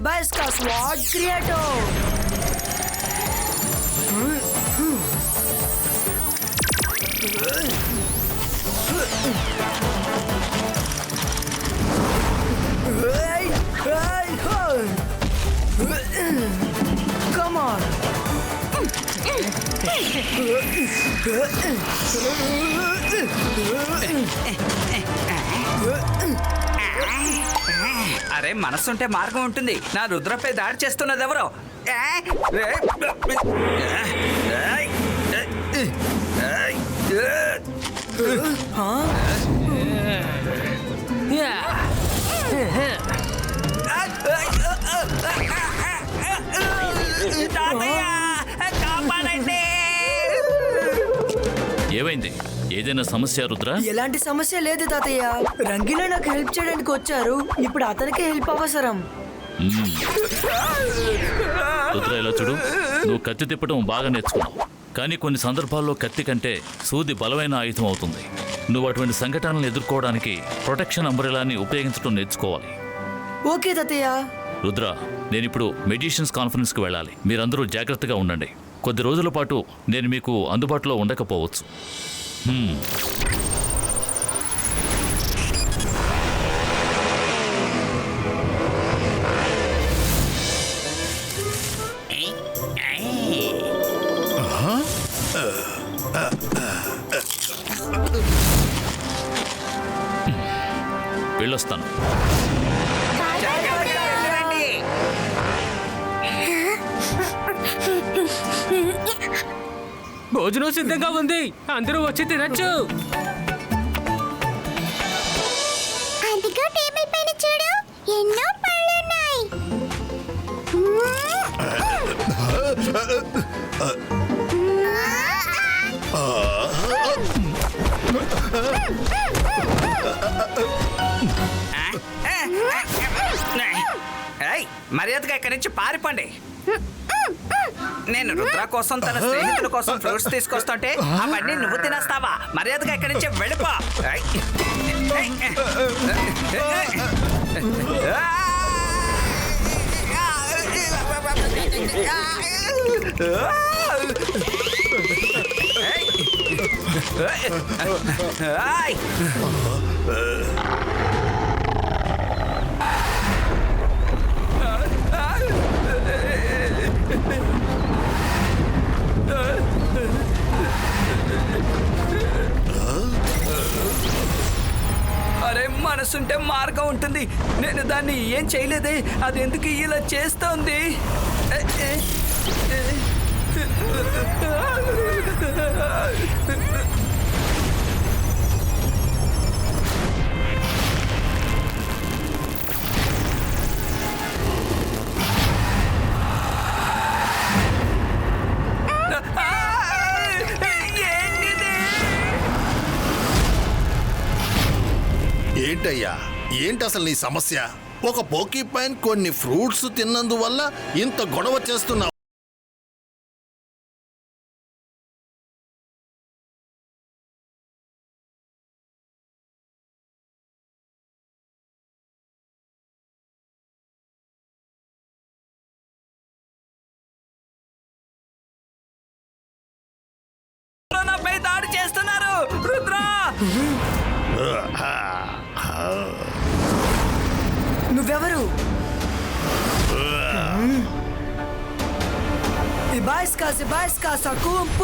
Shiba is the sword creator. Come on. అరే మనసుంటే మార్గం ఉంటుంది నా రుద్రపై దాడి చేస్తున్నది ఎవరో తాతయ్య! కాపాడండి! ఏమైంది? ఏదైనా సమస్య రుద్ర? ఎలాంటి సమస్య లేదు తాతయ్య. రంగిలో నాకు హెల్ప్ చేయడానికి వచ్చారు. ఇప్పుడు అతనికి హెల్ప్ అవసరం. రుద్ర ఇలా చూడు. నువ్వు కత్తి తిప్పడం బాగా నేర్చుకున్నావు. కానీ కొన్ని సందర్భాల్లో కత్తి కంటే సూది బలమైన ఆయుధం అవుతుంది. నువ్వు అటువంటి సంఘటనలను ఎదుర్కోవడానికి ప్రొటెక్షన్ అంబ్రెలాని ఉపయోగించడం నేర్చుకోవాలి. ఓకే తాతయ్య. రుద్ర నేను ఇప్పుడు మెడిషన్స్ కాన్ఫరెన్స్కి వెళ్ళాలి. మీరందరూ జాగ్రత్తగా ఉండండి. కొద్ది రోజుల పాటు నేను మీకు అందుబాటులో ఉండకపోవచ్చు. భోజనం సిద్ధంగా ఉంది. అందరూ వచ్చి తినచ్చు. అదిగో టేబుల్ పైన చూడు. ఎన్నో పళ్ళున్నాయి. ఏయ్, మర్యాదగా ఇక్కడి నుంచి పారిపోండి. నేను రుద్ర కోసం తన స్నేహితుల కోసం ఫ్రూట్స్ తీసుకొస్తుంటే అవన్నీ నువ్వు తినేస్తావా? మర్యాదగా ఇక్కడి నుంచి వెళ్ళిపో. ఏయ్. ఉంటుంది నేను దాన్ని ఏం చేయలేదే? అది ఎందుకు ఇలా చేస్తోంది? ఏంటయ్యా? ఏంటి అసలు నీ సమస్య? ఒక పోకీ పైన్ కొన్ని ఫ్రూట్స్ తిన్నందువల్ల ఇంత గొడవ చేస్తున్నావు.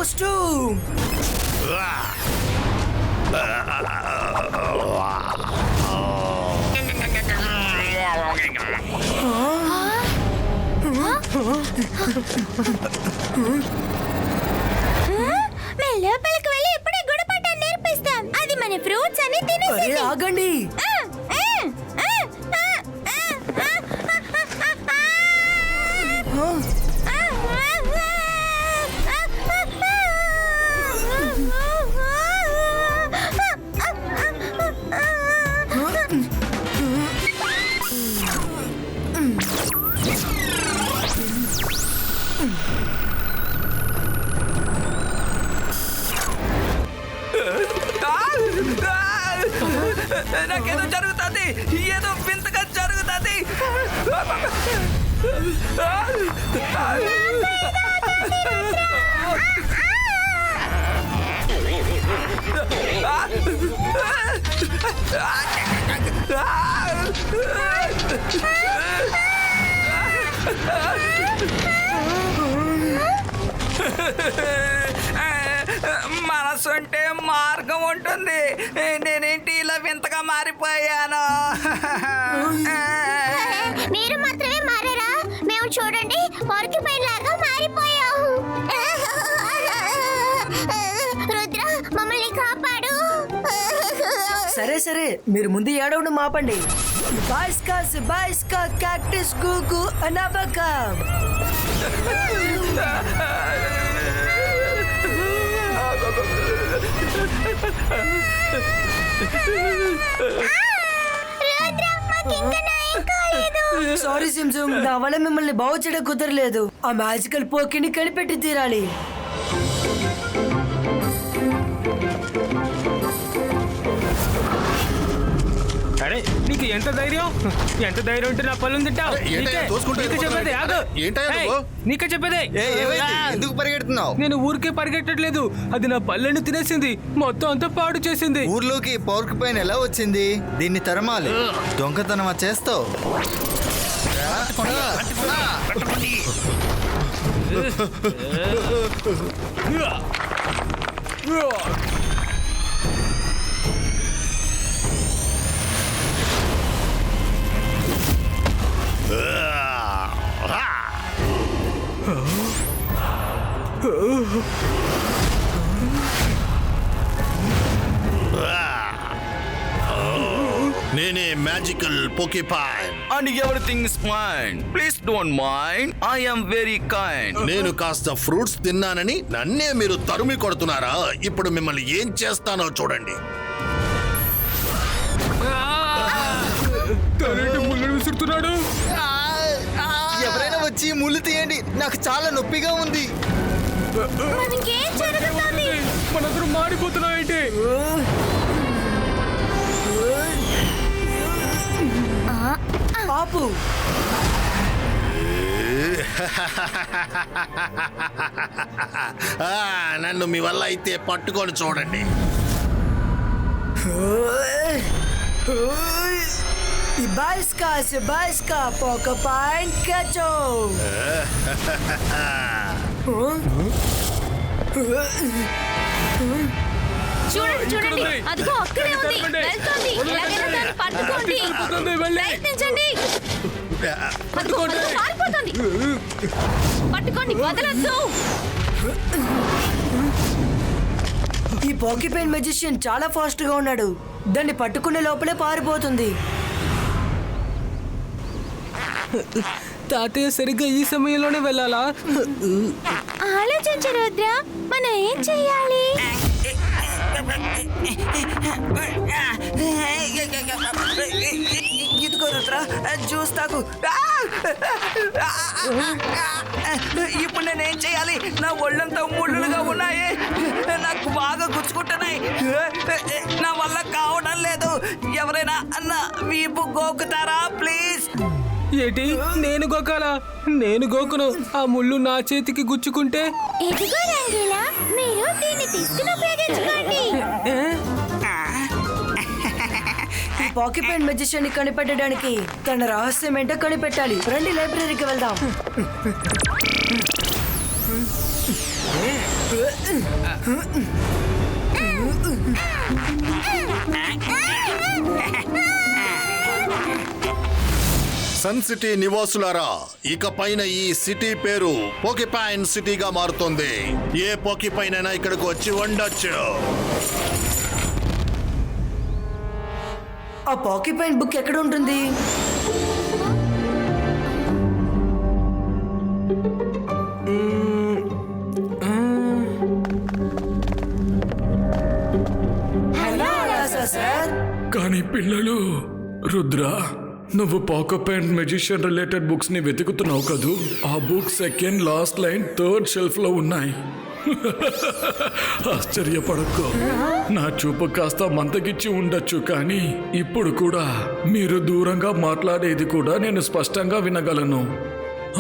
Costume! మేము లోపలికి వెళ్ళి ఇప్పుడే గుణపట్టాన్ని నేర్పిస్తాం అది మన ఫ్రూట్స్ అని తినేసి ఆగండి నాకేదో జరుగుతుంది ఏదో వింతగా జరుగుతుంది మనసు అంటే మార్గం ఉంటుంది. నేనేంటి ఇలా వింతగా మారిపోయాను? మీరు మాత్రమే మారారా? మేము చూడండి పోర్కిపైన్ లాగా మారిపోయాం రుద్ర మమ్మల్ని కాపాడు. సరే సరే మీరు ముందు ఏడవడం మాపండి బాయిస్కా క్యాక్టిస్ గూగు అనబకా రుద్ర మాకు ఇంకా నయం కాలేదు సారీ సిమ్సమ్ నా వల్ల మిమ్మల్ని బాగు చేయడం కుదరలేదు. ఆ మ్యాజికల్ పోకిని కనిపెట్టి తీరాలి. నీకు ఎంత ధైర్యం? ఎంత ధైర్యం ఉంటే నా పనులు తింటావు? నీకు చెప్పేది ఆగు? నీకు చెప్పేది. ఎందుకు పరిగెడుతున్నావు? నేను ఊరికే పరిగెట్టట్లేదు. అది నా పళ్ళని తినేసింది. మొత్తం అంతా పాడు చేసింది. ఊర్లోకి పౌర్క్ పైన ఎలా వచ్చింది? దీన్ని తరమాలి. దొంగతనం చేస్తావు. నేనే magical porcupine and everything is fine. Please don't mind. I am very kind. నేను కాస్త ఫ్రూట్స్ తిన్నానని నన్నే మీరు తరుమి కొడుతున్నారా? ఇప్పుడు మిమ్మల్ని ఏం చేస్తానో చూడండి. విసురుతున్నాడు? ఎవరైనా వచ్చి ముళ్ళు తీయండి. నాకు చాలా నొప్పిగా ఉంది. మనందరం మాడిపోతున్నాయంటే? ఆపు. ఆ, నన్ను మీ వల్ల అయితే పట్టుకొని చూడండి. Ibaiska, Sebaiska, Porcupine, Ketcho! చూడండి చూడండి. ఉంది. అదిగో అక్కడే ఉంది. తరపండి. వెళ్తోంది. ఎలాగైనా దాన్ని పట్టుకోండి. తరుపుతుంది, వెళ్ళి. ప్రయత్నించండి అదిగో పట్టుకోండి. అదిగో పారిపోతుంది. పట్టుకోండి వదలొద్దు. ఈ పాకిపైన్ మెజిషియన్ చాలా ఫాస్ట్గా ఉన్నాడు. దాన్ని పట్టుకునే లోపలే పారిపోతుంది. తాతయ్య సరిగ్గా ఈ సమయంలోనే వెళ్ళాలా? ఆలోచించు రుద్ర. మనం ఏం చెయ్యాలి? ఇదిగో రుద్ర జ్యూస్ తాగు. ఇప్పుడు నేనేం చేయాలి నా ఒళ్ళంతా ముళ్ళులుగా ఉన్నాయి. నాకు బాగా గుచ్చుకుంటున్నాయి. నా వల్ల కావడం లేదు. ఎవరైనా నా వీపు గోకుతారా ప్లీజ్? ఏంటి? నేను గోకాలా? నేను గోకును. ఆ ముళ్ళు నా చేతికి గుచ్చుకుంటే? ఇదిగో రంగీలా మీరు దీన్ని తీసుకుని ఉపయోగించుకోండి ఈ పాకిపైన్ మెజిషియన్ని కనిపెట్టడానికి తన రహస్యం ఏంటో కనిపెట్టాలి. రండి లైబ్రరీకి వెళ్దాం. సన్ సిటీ నివాసులారా ఇక పైన ఈ సిటీ పేరు పోకిపైన్ సిటీగా మారుతుంది. ఏ పోకిపైన్ అయినా ఇక్కడికి వచ్చి ఉండొచ్చు ఆ పాకిపైన్ బుక్ ఎక్కడ ఉంటుంది? హలో అలాసా సార్. కానీ పిల్లలు రుద్ర నువ్వు పాకప్ అండ్ మెజిషియన్ రిలేటెడ్ బుక్స్ని వెతుకుతున్నావు కదూ? ఆ book second last line third షెల్ఫ్లో ఉన్నాయి. ఆశ్చర్యపడకు. నా చూపు కాస్త మంతగిచ్చి ఉండొచ్చు కానీ ఇప్పుడు కూడా మీరు దూరంగా మాట్లాడేది కూడా నేను స్పష్టంగా వినగలను.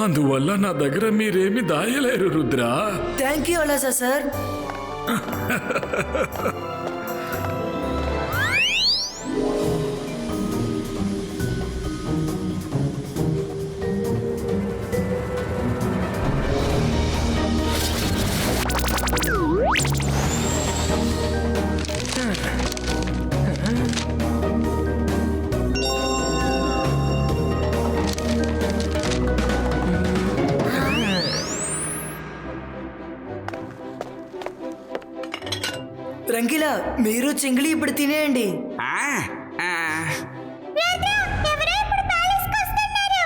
అందువల్ల నా దగ్గర మీరేమి దాయలేరు రుద్రా. థ్యాంక్ యూ అలాసా సార్. మీరు చింగిలి ఇప్పుడు తినేయండి. ఆ, ఆ. ఎవరో ఇప్పుడు ప్యాలెస్కి వస్తున్నారు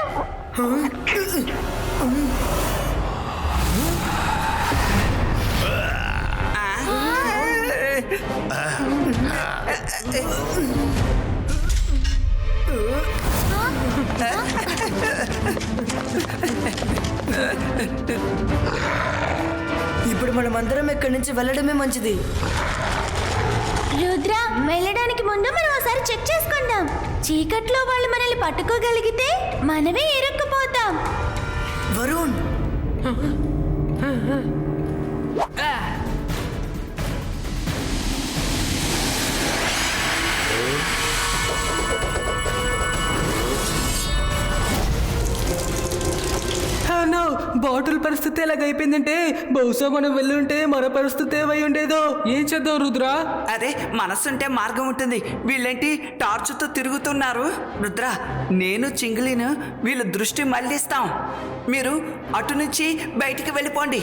ఇప్పుడు మనం అందరం ఇక్కడి నుంచి వెళ్ళడమే మంచిది. రుద్ర వెళ్ళడానికి ముందు మనం ఒకసారి చెక్ చేసుకుందాం. చీకట్లో వాళ్ళు మనల్ని పట్టుకోగలిగితే మనమే ఇరుక్కుపోతాం. వరుణ్. నో బాటిల్ పరిస్థితి ఎలాగైపోయిందంటే బహుశా మనం వెళ్ళుంటే మన పరిస్థితి ఏమై ఉండేదో. ఏం చేద్దాం రుద్ర? అరే మనసుంటే మార్గం ఉంటుంది. వీళ్ళేంటి టార్చ్తో తిరుగుతున్నారు? రుద్ర నేను చింగిలిను వీళ్ళ దృష్టి మళ్ళిస్తాం. మీరు అటు నుంచి బయటికి వెళ్ళిపోండి.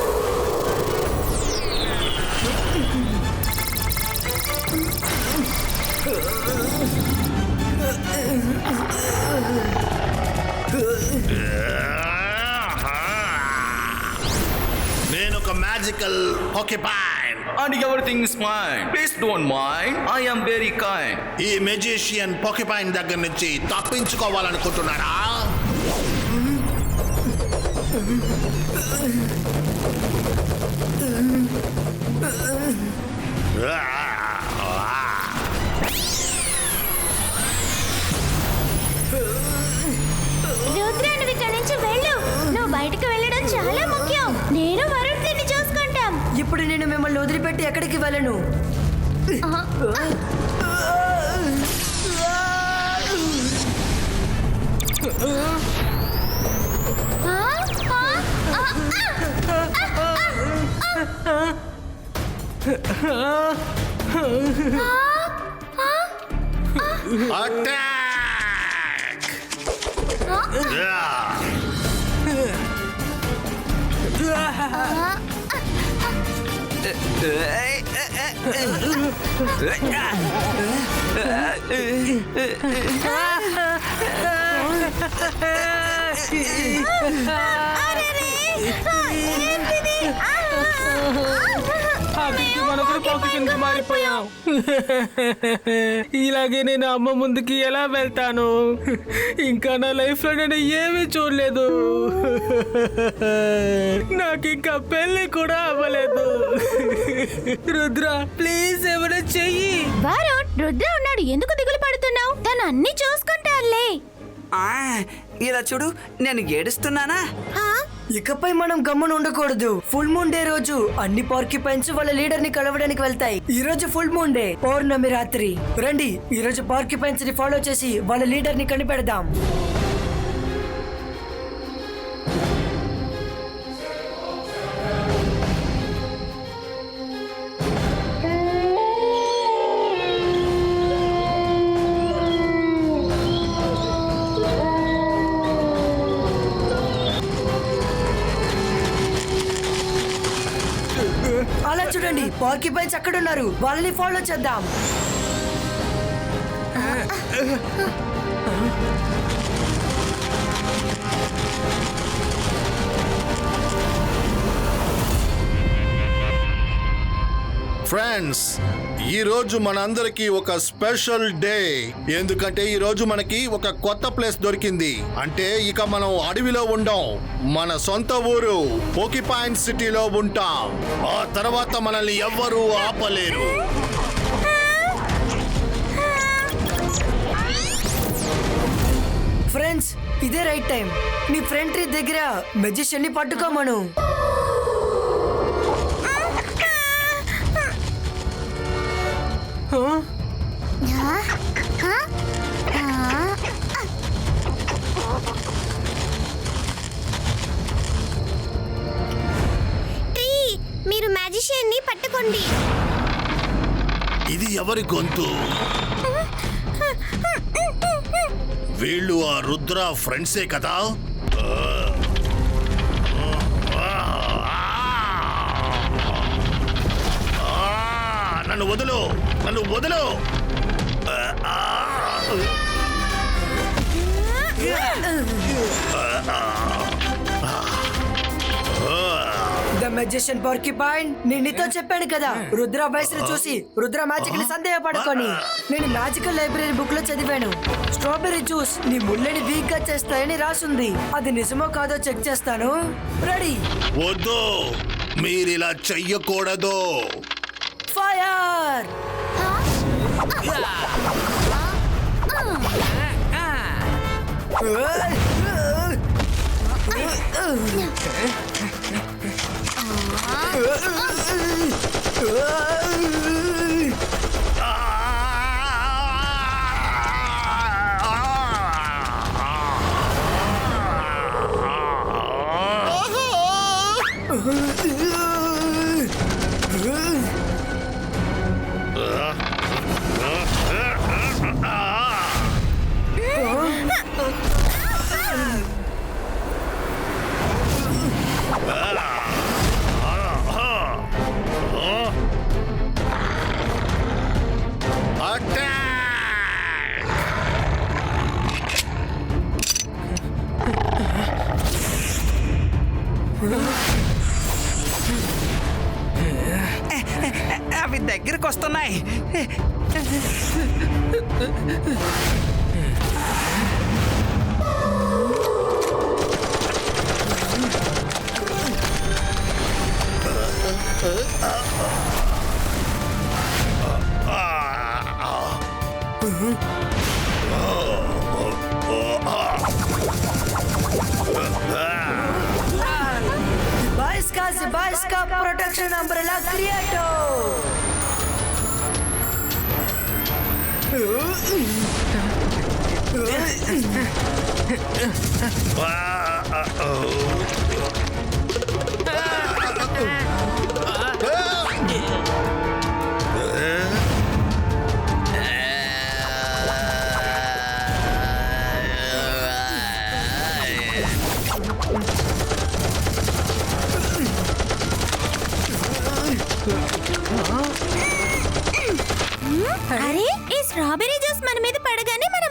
Magical porcupine And everything is fine. Please don't mind. I am very kind. ఈ మెజిషియన్ పాకిపైన్ దగ్గర నుంచి తప్పించుకోవాలనుకుంటున్నారా రుద్ర నువ్వు ఇక్కడి నుంచి వెళ్ళు నువ్వు బయటకు వెళ్ళడం ఇప్పుడు నేను మిమ్మల్ని వదిలిపెట్టి ఎక్కడికి వెళ్ళను ఆ? ఆ? ఆ? పాకెట్ మారిపోయాం ఇలాగే నేను అమ్మ ముందుకి ఎలా వెళ్తాను? ఇంకా నా లైఫ్లో నేను ఏమీ చూడలేదు. నాకు ఇంకా పెళ్ళి కూడా అవ్వలేదు. రుద్ర ప్లీజ్ ఎవరైనా చెయ్యి. వరుణ్ రుద్ర ఉన్నాడు. ఎందుకు దిగులు పడుతున్నావు? తను అన్ని చూసుకుంటారులే. ఆ, ఇలా చూడు నేను ఏడుస్తున్నానా? ఇకపై మనం గమ్మున ఉండకూడదు. ఫుల్ మూన్ డే రోజు అన్ని పార్కిపైన్స్ వాళ్ళ లీడర్ని కలవడానికి వెళ్తాయి. ఈ రోజు ఫుల్ మూన్ డే పౌర్ణమి రాత్రి. రండి ఈ రోజు పార్క్యుపైన్స్ని ఫాలో చేసి వాళ్ళ లీడర్ని కనిపెడదాం. అలా చూడండి పార్కిపైన్స్ అక్కడ ఉన్నారు. వాళ్ళని ఫాలో చేద్దాం. ఫ్రెండ్స్ ఈ రోజు మనందరికీ ఒక స్పెషల్ డే ఎందుకంటే ఈ రోజు మనకి ఒక కొత్త ప్లేస్ దొరికింది. అంటే ఇక మనం అడవిలో ఉండం. మన సొంత ఊరు పోకిపాయింట్ సిటీలో ఉంటాం. ఆ తర్వాత మనల్ని ఎవ్వరూ ఆపలేరు. ఫ్రెండ్స్ ఇదే రైట్ టైం నీ ఫ్రెండ్ ట్రీ దగ్గర మెజిషియన్ని పట్టుకోమను. ట్రీ మీరు మ్యాజిషియన్ని పట్టుకోండి. ఇది ఎవరి గొంతు? వీళ్ళు ఆ రుద్ర ఫ్రెండ్సే కదా? నన్ను వదులు. నన్ను వదులు. ద మెజిషియన్ పార్కిపైన్ నేను నీతో చెప్పాను కదా. రుద్ర వయసును చూసి రుద్ర మ్యాజిక్ని సందేహపడుకొని. నేను మ్యాజికల్ లైబ్రరీ బుక్లో చదివాను. స్ట్రాబెర్రీ జ్యూస్ నీ ముళ్ళని వీక్గా చేస్తాయని రాసుంది. అది నిజమో కాదో చెక్ చేస్తాను. రెడీ వద్దు. మీరిలా చెయ్యకూడదు. Hayır! Ya! Ah! Ah! Ah! అవి దగ్గరికి వస్తున్నాయి Balska se Balska Protection Umbrella Creator! అరే ఈ స్ట్రాబెర్రీ జ్యూస్ మన మీద పడగానే మన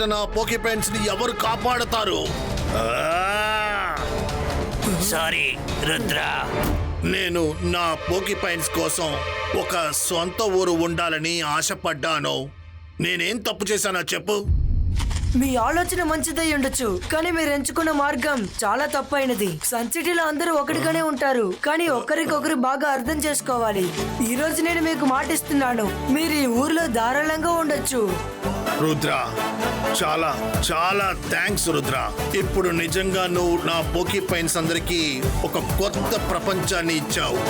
మీదట నా పోకీ పాయింట్స్ని ఎవరు కాపాడతారు! సారీ రుద్ర. నేను నా పోకీ పాయింట్స్ కోసం ఒక సొంత ఊరు ఉండాలని ఆశపడ్డాను. నేనేం తప్పు చేశానో చెప్పు. మీ ఆలోచన మంచిదై ఉండొచ్చు కానీ మీరు ఎంచుకున్న మార్గం చాలా తప్పైనది. సన్ సిటీలో అందరూ ఒకటిగానే ఉంటారు కానీ ఒకరికొకరు బాగా అర్థం చేసుకోవాలి. ఈ రోజు నేను మీకు మాటిస్తున్నాను మీరు ఈ ఊర్లో ధారాళంగా ఉండొచ్చు. రుద్ర. చాలా చాలా థ్యాంక్స్ రుద్ర. ఇప్పుడు నిజంగా నువ్వు నా బోకీ పైన్స్ అందరికీ ఒక కొత్త ప్రపంచాన్ని ఇచ్చావు.